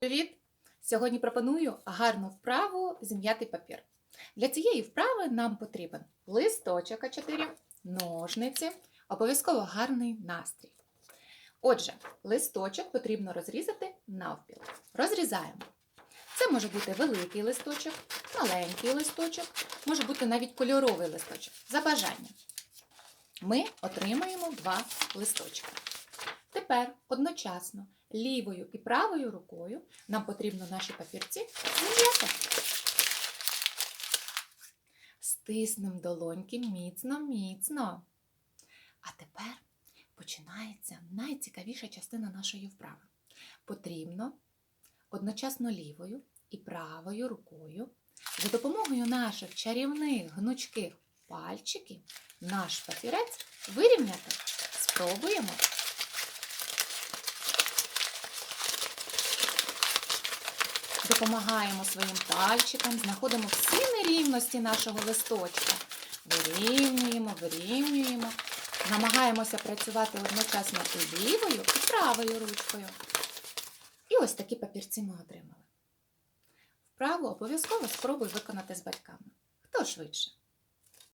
Привіт! Сьогодні пропоную гарну вправу зім'ятий папір. Для цієї вправи нам потрібен листочок А4, ножниці, обов'язково гарний настрій. Отже, листочок потрібно розрізати навпіл. Розрізаємо. Це може бути великий листочок, маленький листочок, може бути навіть кольоровий листочок. За бажанням. Ми отримаємо два листочки. Тепер одночасно лівою і правою рукою нам потрібно наші папірці зм'яти. Стиснемо долоньки міцно, міцно. А тепер починається найцікавіша частина нашої вправи. Потрібно одночасно лівою і правою рукою за допомогою наших чарівних гнучких пальчиків наш папірець вирівняти. Спробуємо. Допомагаємо своїм пальчикам, знаходимо всі нерівності нашого листочка. Вирівнюємо, вирівнюємо. Намагаємося працювати одночасно і лівою, і правою ручкою. І ось такі папірці ми отримали. Вправу обов'язково спробуй виконати з батьками. Хто швидше?